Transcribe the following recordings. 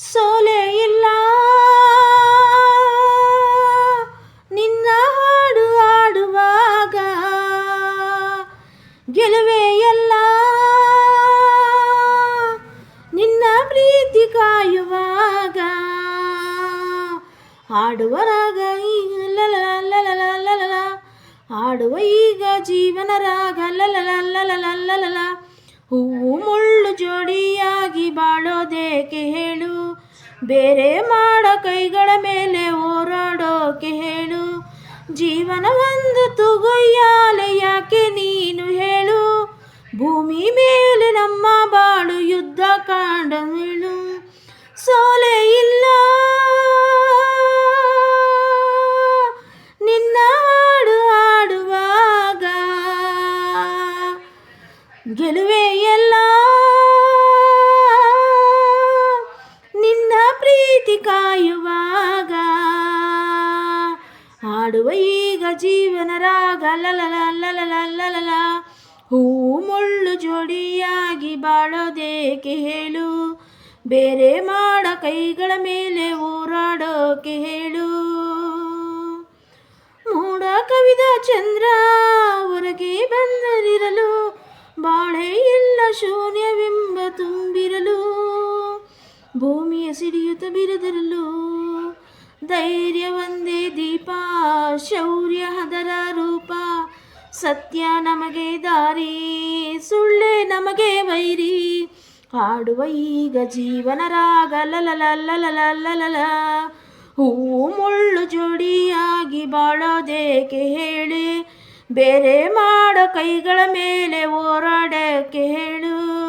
ಸೋಲೆ ಇಲ್ಲ ನಿನ್ನ ಹಾಡು ಹಾಡುವಾಗ ಗೆಲುವೆ ಎಲ್ಲ ನಿನ್ನ ಪ್ರೀತಿ ಕಾಯುವಾಗ ಹಾಡುವ ರಾಗ ಈಗ ಹಾಡುವ ಈಗ ಜೀವನ ರಾಗ ಲಲಲ ಹೂವು ಮುಳ್ಳು ಜೋಡಿಯಾಗಿ ಬಾಳೋದೇಕೆ ಬೇರೆ ಮಾಡ ಕೈಗಳ ಮೇಲೆ ಓರಾಡೋಕೆ ಹೇಳು. ಜೀವನ ಒಂದು ತುಗೊಯ್ಯಾಲೆ ಯಾಕೆ ನೀನು ಹೇಳು. ಭೂಮಿ ಮೇಲೆ ನಮ್ಮ ಬಾಳು ಯುದ್ಧ ಕಾಂಡ ಸೋಲೆ ಇಲ್ಲ ಕಾಯುವಾಗ ಹಾಡುವ ಈಗ ಜೀವನ ರಾಗ. ಲಲಲ ಹೂ ಮುಳ್ಳು ಜೋಡಿಯಾಗಿ ಬಾಳೋದೇಕೆ ಹೇಳು. ಬೇರೆ ಮಾಡ ಕೈಗಳ ಮೇಲೆ ಓರಾಡೋಕೆ ಹೇಳು. ಮೂಡ ಕವಿದ ಚಂದ್ರ ಹೊರಗೆ ಬಂದರಿರಲು. ಬಾಳೆ ಇಲ್ಲ ಶೂನ್ಯವೆಂಬ ತುಂಬಿರಲು. ಭೂಮಿಯ ಸಿಡಿಯುತ್ತ ಬಿರದಿರಲು ಧೈರ್ಯ ಒಂದೇ ದೀಪ, ಶೌರ್ಯ ಹದರ ರೂಪ. ಸತ್ಯ ನಮಗೆ ದಾರಿ, ಸುಳ್ಳೆ ನಮಗೆ ವೈರಿ. ಹಾಡುವ ಈಗ ಜೀವನ ರಾಗ ಲಲಲಲಲಲಲಲ ಹೂ ಮುಳ್ಳು ಜೋಡಿಯಾಗಿ ಬಾಳೋದೇಕೆ ಹೇಳಿ. ಬೇರೆ ಮಾಡೋ ಕೈಗಳ ಮೇಲೆ ಹೋರಾಡೋಕೆ ಹೇಳು.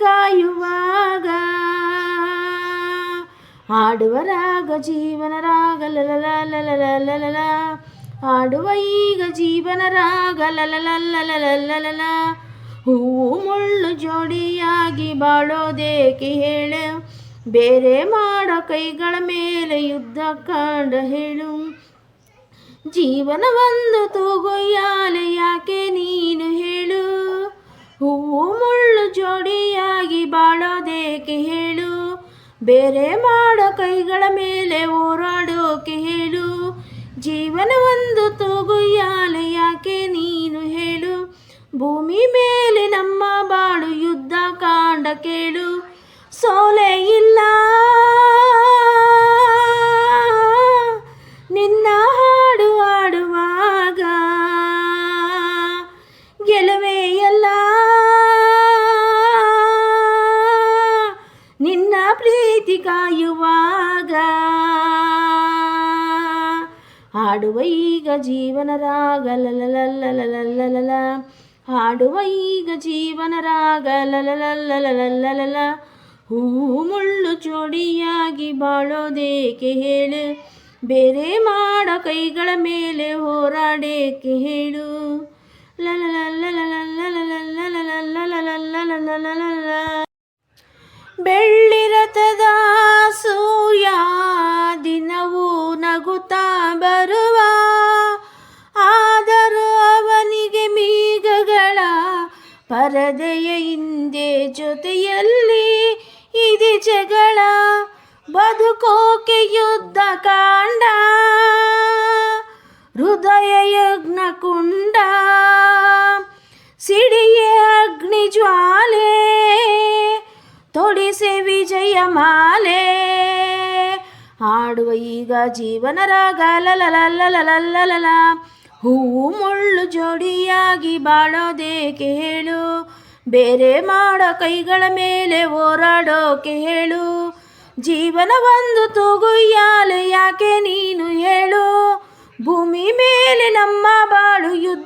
ಕಾಯುವಾಗ ಹಾಡುವ ರಾಗ ಜೀವನ ರಾಗ ಲಲಲ ಹಾಡುವ ಈಗ ಜೀವನ ರಾಗ ಲಲಲ ಹೂವು ಮುಳ್ಳು ಜೋಡಿಯಾಗಿ ಬಾಳೋದೇಕೆ ಹೇಳು ಬೇರೆ ಮಾಡೋ ಕೈಗಳ ಮೇಲೆ ಯುದ್ಧ ಕಾಂಡ ಹೇಳು ಜೀವನ ಒಂದು ತೂಗೊಯ್ಯಾಲೆ ಯಾಕೆ ಬೇರೆ ಮಾಡೋ ಕೈಗಳ ಮೇಲೆ ಹೋರಾಡೋಕೆ ಹೇಳು. ಜೀವನ ಒಂದು ತೂಗುಯ್ಯಾಲೆ ಯಾಕೆ ನೀನು ಹೇಳು. ಭೂಮಿ ಮೇಲೆ ನಮ್ಮ ಬಾಳು ಯುದ್ಧ ಕಾಂಡ ಕೇಳು. ಪ್ರೀತಿ ಕಾಯುವಾಗ ಹಾಡುವ ಈಗ ಜೀವನ ರಾಗ ಲಲಲಲ್ಲಲಲಲಲ ಹಾಡುವ ಈಗ ಜೀವನ ರಾಗ ಲಲಲಲಲಲಲಲ ಹೂವು ಮುಳ್ಳು ಜೋಡಿಯಾಗಿ ಬಾಳೋದೇಕೆ ಹೇಳು ಬೇರೆ ಮಾಡ ಕೈಗಳ ಮೇಲೆ ಹೋರಾಡೇಕೆ ಹೇಳು ಲಲಲಲ್ಲಲಲಲಲಲಲಲಲಲಲಲಲಲಲ ಜಗಳ ಬದುಕೋಕೆ ಯುದ್ಧ ಕಾಂಡ ಹೃದಯ ಯಜ್ಞ ಕುಂಡ, ಸಿಡಿಯ ಅಗ್ನಿ ಜ್ವಾಲೆ, ತೊಡಿಸೆ ವಿಜಯ ಮಾಲೆ. ಆಡುವ ಈಗ ಜೀವನ ರಾಗ ಲಲಲಲ್ಲಲಲ್ಲಲಲ ಹೂವು ಮುಳ್ಳು ಜೋಡಿಯಾಗಿ ಬಾಳೋದೇಕೆ ಹೇಳು ಬೇರೆ ಮಾಡ ಕೈಗಳ ಮೇಲೆ ಹೋರಾಡೋಕೆ ಹೇಳು. ಜೀವನ ಒಂದು ತೂಗುಯ್ಯಾಲೆ ಯಾಕೆ ನೀನು ಹೇಳು. ಭೂಮಿ ಮೇಲೆ ನಮ್ಮ ಬಾಳು ಯುದ್ಧ